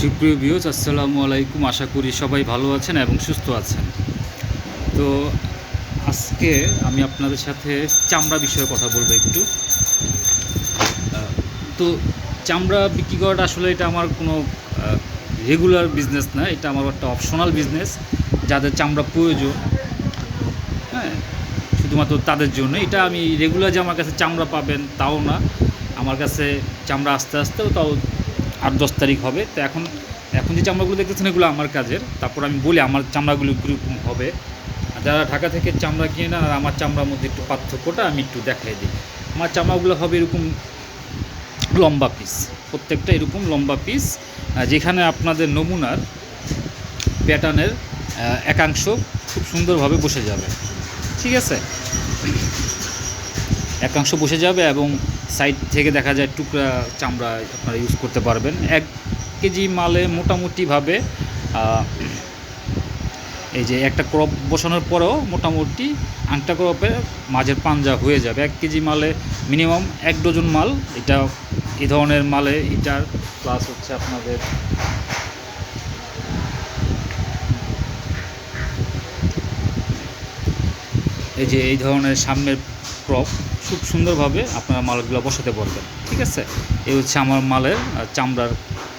সুপ্রিয় ভিউজ আসসালামু আলাইকুম। আশা করি সবাই ভালো আছেন এবং সুস্থ আছেন। তো আজকে আমি আপনাদের সাথে চামড়া বিষয়ে কথা বলব একটু। তো চামড়া বিক্রি করাটা আসলে এটা আমার কোনো রেগুলার বিজনেস না, এটা আমার একটা অপশনাল বিজনেস যাদের চামড়া প্রয়োজন। হ্যাঁ শুধুমাত্র তাদের জন্য। এটা আমি রেগুলার যে আমার কাছে চামড়া পাবেন তাও না, আমার কাছে চামড়া আস্তে আস্তেও তাও আট দশ তারিখ হবে। তো এখন এখন যে চামড়াগুলো দেখতেছেন এগুলো আমার কাজের। তারপর আমি বলি আমার চামড়াগুলো কীরকম হবে। আর যারা ঢাকা থেকে চামড়া কিনে না আর আমার চামড়ার মধ্যে একটু পার্থক্যটা আমি একটু দেখাই দিই। আমার চামড়াগুলো হবে এরকম লম্বা পিস প্রত্যেকটা এরকম লম্বা পিস যেখানে আপনাদের নমুনার প্যাটার্নের একাংশ খুব সুন্দরভাবে বসে যাবে। ঠিক আছে? একাংশ বসে যাবে এবং সাইড থেকে দেখা যায় টুকরা চামড়া আপনারা ইউজ করতে পারবেন। এক কেজি মালে মোটামুটিভাবে এই যে একটা ক্রপ বসানোর পরেও মোটামুটি আংটা ক্রপের মাঝের পাঞ্জা হয়ে যাবে। এক কেজি মালে মিনিমাম এক ডজন মাল, এটা এই ধরনের মালে, এটার প্লাস হচ্ছে আপনাদের এই যে এই ধরনের সামনের ক্রপ খুব সুন্দরভাবে আপনারা মালগুলো বসাতে পারবেন, ঠিক আছে? এই হচ্ছে আমার মালের চামড়ার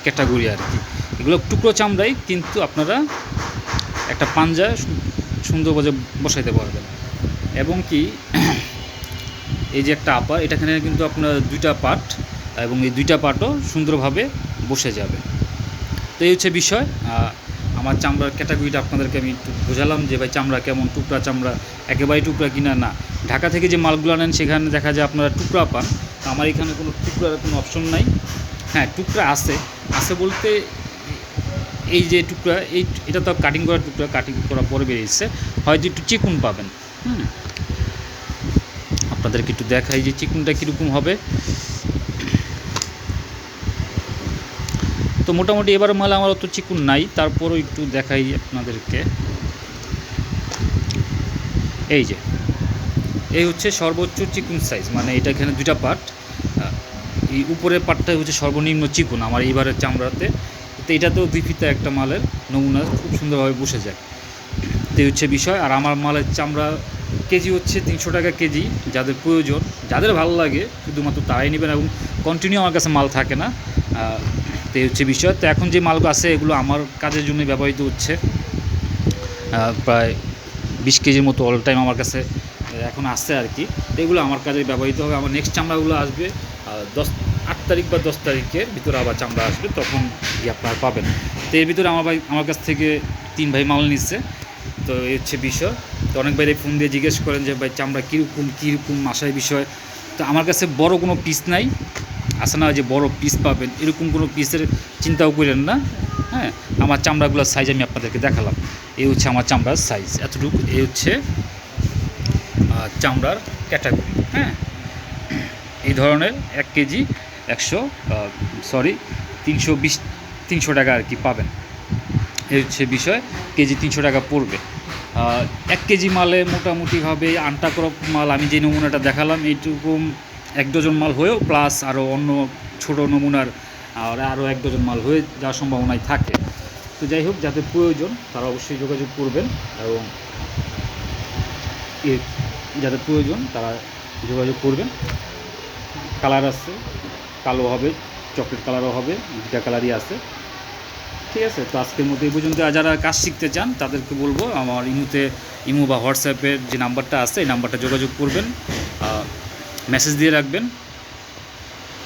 ক্যাটাগরি আর কি। এগুলো টুকরো চামড়াই, কিন্তু আপনারা একটা পাঞ্জা সুন্দরভাবে বসাইতে পারবেন। এবং কি, এই যে একটা আপার এটাখানে কিন্তু আপনার দুইটা পার্ট এবং এই দুইটা পার্টও সুন্দরভাবে বসে যাবে। তো এই হচ্ছে বিষয় আমার চামড়ার ক্যাটাগরিটা আপনাদেরকে আমি একটু বোঝালাম যে ভাই চামড়া কেমন, টুকরা চামড়া একেবারেই টুকরা কিনা না। ঢাকা থেকে যে মালগুলো আনেন, সেখানে দেখা যায় আপনারা টুকরা পান। আমার এখানে কোনো টুকরার কোনো অপশন নাই। হ্যাঁ টুকরা আছে। আছে বলতে এই যে টুকরা, এই এটা তো কাটিং করা টুকরা কাটিং করার পরে বেরিয়েছে। হয়তো একটু চিকুন পাবেন। হুম। আপনাদেরকে একটু দেখাই যে চিকুনটা কীরকম হবে। তো মোটামুটি এবার মাল আমার অত চিকুন নাই, তারপরও একটু দেখাই আপনাদেরকে। এই যে, এই হচ্ছে সর্বোচ্চ চিকুন সাইজ মানে এটা এখানে দুইটা পার্ট এই উপরের পার্টটাই হচ্ছে সর্বনিম্ন চিকুন, আমার এইবারের চামড়াতে। তো এটাতেও দুই ফিতা একটা মালের নমুনা খুব সুন্দরভাবে বসে যায়। তো হচ্ছে বিষয়, আর আমার মালের চামড়া কেজি হচ্ছে তিনশো টাকা কেজি, যাদের প্রয়োজন, যাদের ভালো লাগে, শুধুমাত্র তারাই নেবেন এবং কন্টিনিউ আমার কাছে মাল থাকে না। এই হচ্ছে বিষয়। তো এখন যে মালগুলো আছে, এগুলো আমার কাজের জন্য ব্যবহৃত হচ্ছে। প্রায় বিশ কেজির মতো অল টাইম আমার কাছে এখন আসছে আর কি। এগুলো আমার কাজে ব্যবহৃত হবে। আমার নেক্সট চামড়াগুলো আসবে দশ, আট তারিখ বা দশ তারিখের ভিতরে আবার চামড়া আসবে, তখন গিয়ে আপনারা পাবেন। তো এর ভিতরে আমার ভাই, আমার কাছ থেকে তিন ভাই মাল নিচ্ছে তো এই হচ্ছে বিষয়। তো অনেক ভাই ফোন দিয়ে জিজ্ঞেস করেন যে, ভাই, চামড়া কীরকম কীরকম আসার বিষয়? তো আমার কাছে বড় কোনো পিস নাই। আসে না যে বড় পিস পাবেন, এরকম কোনো পিসের চিন্তাও করেন না। হ্যাঁ আমার চামড়াগুলোর সাইজ আমি আপনাদেরকে দেখালাম। এই হচ্ছে আমার চামড়ার সাইজ এতটুকু। এই হচ্ছে চামড়ার ক্যাটাগরি হ্যাঁ। এই ধরনের এক কেজি একশো সরি তিনশো বিশ, তিনশো টাকা আর কি পাবেন। এই হচ্ছে বিষয়, কেজি তিনশো টাকা পড়বে। এক কেজি মালে মোটামুটিভাবে আনটা ক্রপ মাল, আমি যে নমুনাটা দেখালাম এইটুকু এক ডজন মাল হয়েও প্লাস আরও অন্য ছোট নমুনার আর আরও এক ডজন মাল হয়ে যাওয়ার সম্ভাবনাই থাকে। তো যাই হোক, যাদের প্রয়োজন তারা অবশ্যই যোগাযোগ করবেন এবং যাদের প্রয়োজন তারা যোগাযোগ করবেন। কালার আছে, কালো হবে, চকলেট কালারও হবে দুটা কালারই আছে। ঠিক আছে, তো আজকের মধ্যে এই পর্যন্ত। যারা কাজ শিখতে চান তাদেরকে বলব, আমার ইমুতে, ইমু বা হোয়াটসঅ্যাপের যে নাম্বারটা আছে, এই নাম্বারটা যোগাযোগ করবেন। মেসেজ দিয়ে রাখবেন।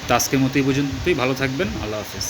তো আজকের মতো এই পর্যন্তই। ভালো থাকবেন। আল্লাহ হাফেজ।